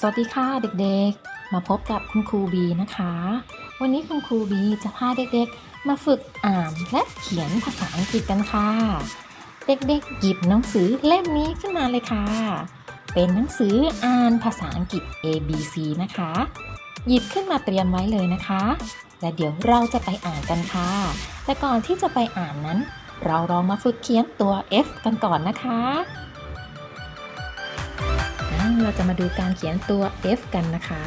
สวัสดีค่ะเด็กๆ มาพบกับคุณครูบีนะคะ วันนี้คุณครูบีจะพาเด็กๆ มาฝึกอ่านและเขียนภาษาอังกฤษกันค่ะ เด็กๆ หยิบหนังสือเล่มนี้ขึ้นมาเลยค่ะ เป็นหนังสืออ่านภาษาอังกฤษ A B C นะคะ หยิบขึ้นมาเตรียมไว้เลยนะคะ และเดี๋ยวเราจะไปอ่านกันค่ะ แต่ก่อนที่จะไปอ่านนั้น เราลองมาฝึกเขียนตัว F กันก่อนนะคะ เราจะมาดูการเขียนตัว F กันนะคะ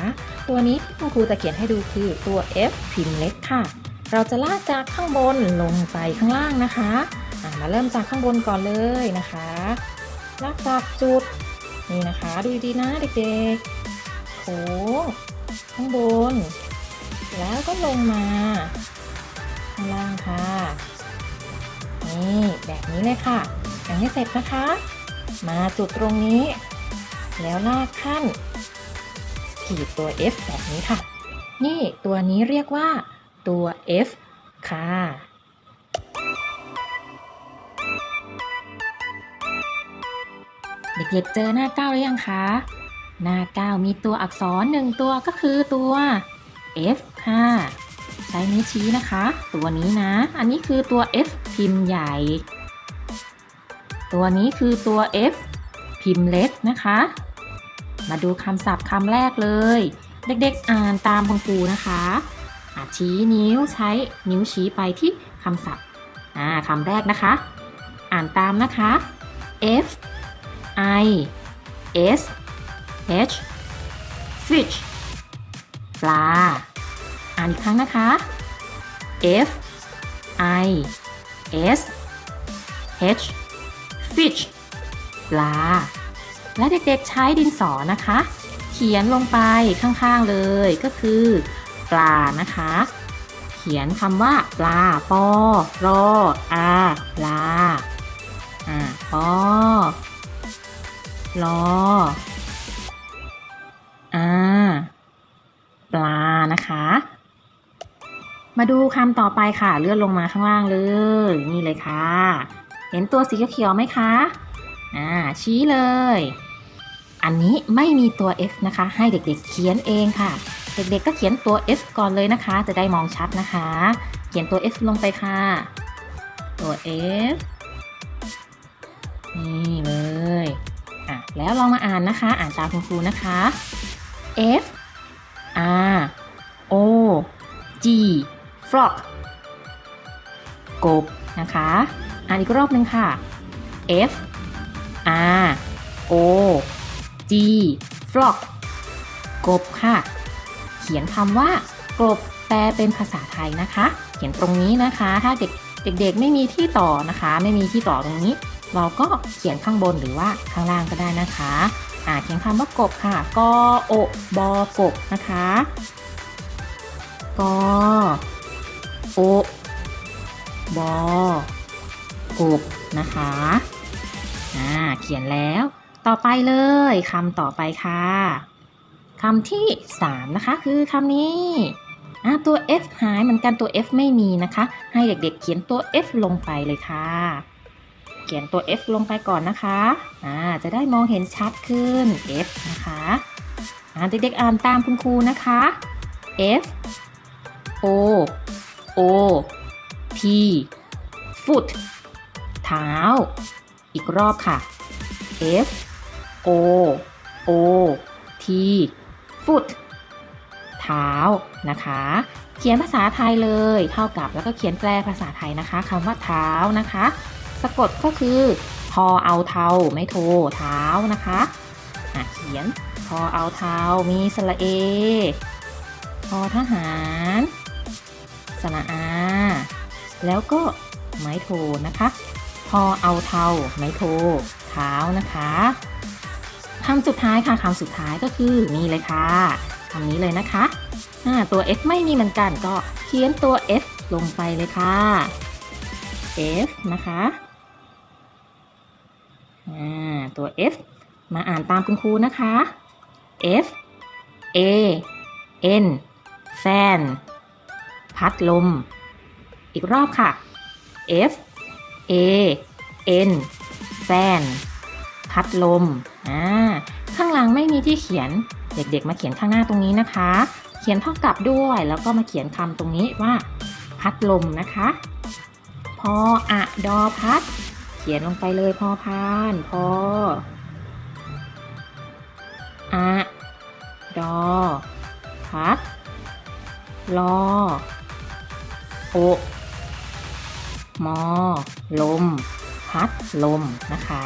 ตัวนี้ที่คุณครูจะเขียนให้ดูคือตัว F พิมพ์เล็กค่ะ เราจะลากจากข้างบนลงไปข้างล่างนะคะมาเริ่มจากข้างบนก่อนเลยนะคะ ลากจากจุดนี่นะคะ ดูดีนะเด็กๆโค้ข้างบน แล้วก็ลงมาข้างล่างค่ะ นี่แบบนี้เลยค่ะยังไม่เสร็จนะคะ มาจุดตรงนี้ แล้วลากขั้นขีดตัว F แบบนี้ค่ะ นี่ตัวนี้เรียกว่าตัว F ค่ะ เด็กๆเจอหน้าเก้าหรือยังคะ หน้าเก้ามีตัวอักษรหนึ่งตัวก็คือตัว F ค่ะใช้นิ้วชี้นะคะ ตัวนี้นะ อันนี้คือตัว F พิมพ์ใหญ่ ตัวนี้คือตัว F พิมพ์เล็กนะคะ มาดูคำศัพท์คำแรกเลย เด็กๆอ่านตามคุณครูนะคะชี้นิ้วใช้นิ้วชี้ไปที่คำศัพท์อ่าคำแรกนะคะ อ่านตามนะคะ F I S H fish ปลา อ่านอีกครั้งนะคะ F I S H fish ปลา และเด็กๆใช้ดินสอนะคะ เขียนลงไปข้างๆเลยก็คือ ปลานะคะ เขียนคำว่า ปลาปอรออาปลาอ่าปอรออาปลานะคะ มาดูคำต่อไปค่ะ เลื่อนลงมาข้างล่างเลย นี่เลยค่ะ เห็นตัวสีเขียวไหมคะ อ่า ชี้เลย อันนี้ไม่มีตัว F นะคะ ให้เด็กๆเขียนเองค่ะ เด็กๆก็เขียนตัว F ก่อนเลยนะคะ จะได้มองชัดนะคะ เขียนตัว F ลงไปค่ะ ตัว F นี่เลยอะแล้วลองมาอ่านนะคะ อ่านตามคุณครูนะคะ F R O G frog กบนะคะ อ่านอีกรอบหนึ่งค่ะ F R O G frog กบค่ะ เขียนคำว่ากบแปลเป็นภาษาไทยนะคะ เขียนตรงนี้นะคะ ถ้าเด็กเด็กๆไม่มีที่ต่อนะคะ ไม่มีที่ต่อตรงนี้ เราก็เขียนข้างบนหรือว่าข้างล่างก็ได้นะคะอ่าเขียนคำว่ากบค่ะกอโอบอกบนะคะกอโอบอกบนะคะอ่าเขียนแล้ว ต่อไปเลยคำต่อไปค่ะคำที่ 3 นะคะ คือคำนี้ตัว F หายเหมือนกันตัว F ไม่มีนะคะ ให้เด็กๆเขียนตัว F ลงไปเลยค่ะ เขียนตัว F ลงไปก่อนนะคะอ่าจะได้มองเห็นชัดขึ้น F นะคะอ่าเด็กๆอ่านตามคุณครูนะคะ F O O T foot เท้า อีกรอบค่ะ F O O T foot เท้านะคะ เขียนภาษาไทยเลยเท่ากับแล้วก็เขียนแปลภาษาไทยนะคะคำว่าเท้านะคะ สะกดก็คือพอเอาเทาไม่โทเท้านะคะอะเขียนพอเอาเทามีสระเอพอทหารสระอา แล้วก็ไม้โทนะคะ พอเอาเทาไม้โทเท้านะคะ คำสุดท้ายค่ะคำสุดท้ายก็คือนี่เลยค่ะคำนี้เลยนะคะตัว F ไม่มีเหมือนกันก็เขียนตัว F ลงไปเลยค่ะ F นะคะตัว F มาอ่านตามคุณครูนะคะ F A N แฟน พัดลม อีกรอบค่ะ F A N แฟน พัดลม อ่าข้างหลังไม่มีที่เขียนเด็กๆ มาเขียนข้างหน้าตรงนี้นะคะ เขียนเท่ากับด้วยแล้วก็มาเขียนคำตรงนี้ว่า พัดลมนะคะ พออะดอพัด เขียนลงไปเลยพอพานพออะดอ พัดลอโอมอ ลม พัดลมนะคะ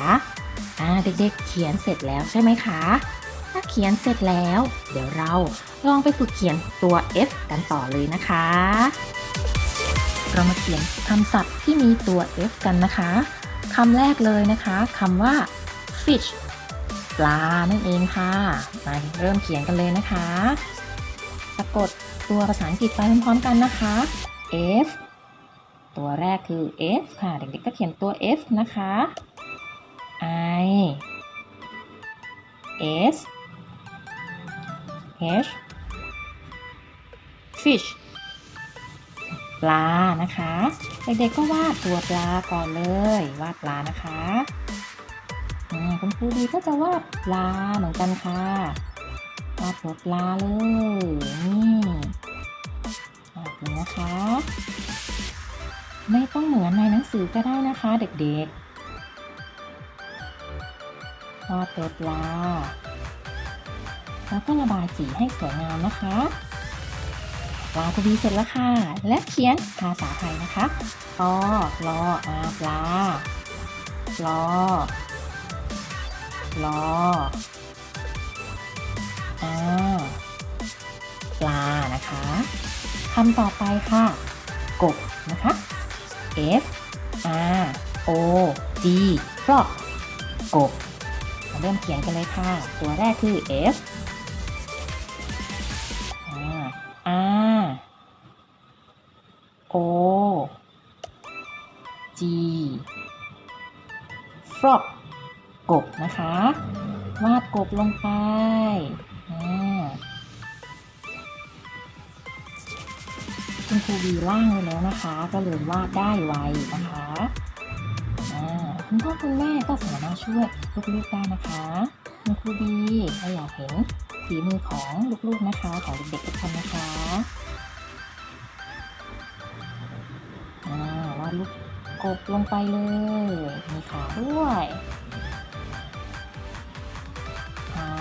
อ่าเด็กๆเขียนเสร็จแล้วใช่ไหมคะ ถ้าเขียนเสร็จแล้ว เดี๋ยวเราลองไปฝึกเขียนตัว F กันต่อเลยนะคะ เรามาเขียนคำศัพท์ที่มีตัว F กันนะคะคำแรกเลยนะคะคำว่า fish ปลานั่นเองค่ะมาเริ่มเขียนกันเลยนะคะสะกดตัวภาษาอังกฤษไปพร้อมๆกันนะคะ F ตัวแรกคือ F ค่ะ เด็กๆก็เขียนตัว F นะคะ I S H fish ปลานะคะ เด็กๆก็วาดตัวปลาก่อนเลย วาดปลานะคะคุณครูดีก็จะวาดปลาเหมือนกันค่ะวาดตัวปลาเลยนี่วาดเลยนะคะ ไม่ต้องเหมือนในหนังสือก็ได้นะคะ เด็กๆ วาดตัวปลา แล้วก็ระบายสีให้สวยงามนะคะปลาทวีเสร็จแล้วค่ะ และเขียนภาษาไทยนะคะปอลออาปลาลอลออาปลานะคะคำต่อไปค่ะ กบนะคะ F R O G frog กบ เริ่มเขียนกันเลยค่ะ ตัวแรกคือ F R O G frog กบนะคะ วาดกบลงไปคุณครูวีล่างไว้แล้วนะคะ ก็เลยวาดได้ไวนะคะ คุณพ่อคุณแม่ก็สามารถช่วยลูกๆได้นะคะคุณครูบีถ้าอยากเห็นฝีมือของลูกๆนะคะของเด็กๆทุกคนนะคะอ่าวาดลูกกบลงไปเลยมีขาด้วยเท้า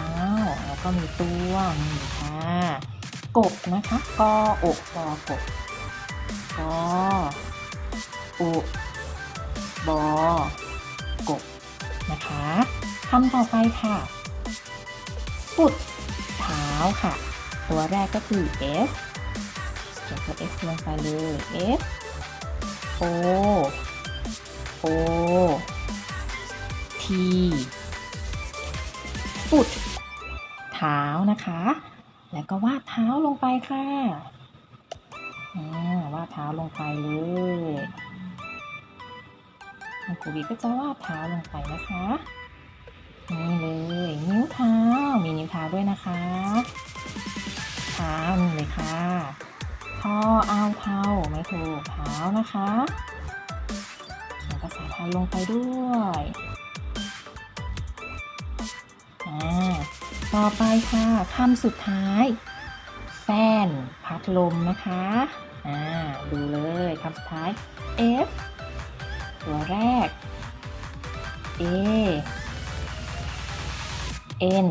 แล้วก็มีตัวนี่ค่ะกบนะคะกออกกอกบกออุบอ นะคะคำต่อไปค่ะ ฟุตเท้าค่ะ ตัวแรกก็คือ F เขียนตัว F ลงไปเลย F O O T ฟุตเท้านะคะ แล้วก็วาดเท้าลงไปค่ะวาดเท้าลงไปเลย คุณครูบีก็จะวาดเท้าลงไปนะคะนี่เลยนิ้วเท้ามีนิ้วเท้าด้วยนะคะเท้านี่เลยค่ะทอเอาเท้าไม่ถูกเท้านะคะเขียนภาษาไทยลงไปด้วยอ่าต่อไปค่ะคำสุดท้ายแฟนพัดลมนะคะ อ่า ดูเลยคำสุดท้าย F ตัวแรก A N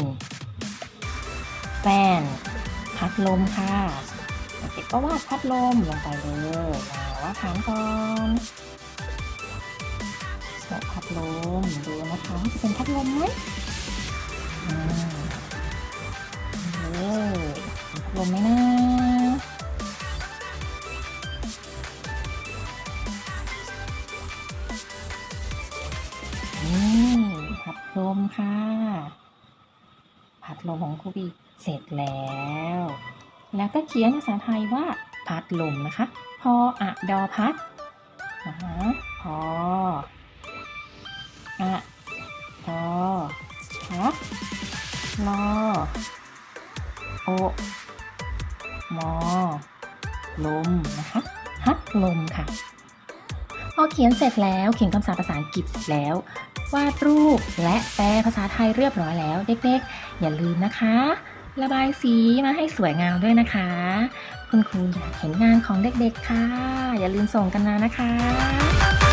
แฟนพัดลมค่ะเด็กก็วาดพัดลมลงไปเลยมาวาดฐานก่อนวาดพัดลมดูนะคะจะเป็นพัดลมไหมอ่าเลยพัดลมไหมนะ ลมของครูบีเสร็จแล้ว แล้วก็เขียนภาษาไทยว่าพัดลมนะคะ พออะดอพัดนะคะพออะดอพัดลอโอมอลมนะคะฮัดลมค่ะ พอเขียนเสร็จแล้วเขียนคำศัพท์ภาษาอังกฤษเสร็จแล้ว วาดรูปและแปลภาษาไทยเรียบร้อยแล้ว เด็กๆ อย่าลืมนะคะ ระบายสีมาให้สวยงามด้วยนะคะ คุณครูอยากเห็นงานของเด็กๆค่ะ อย่าลืมส่งกันมานะคะ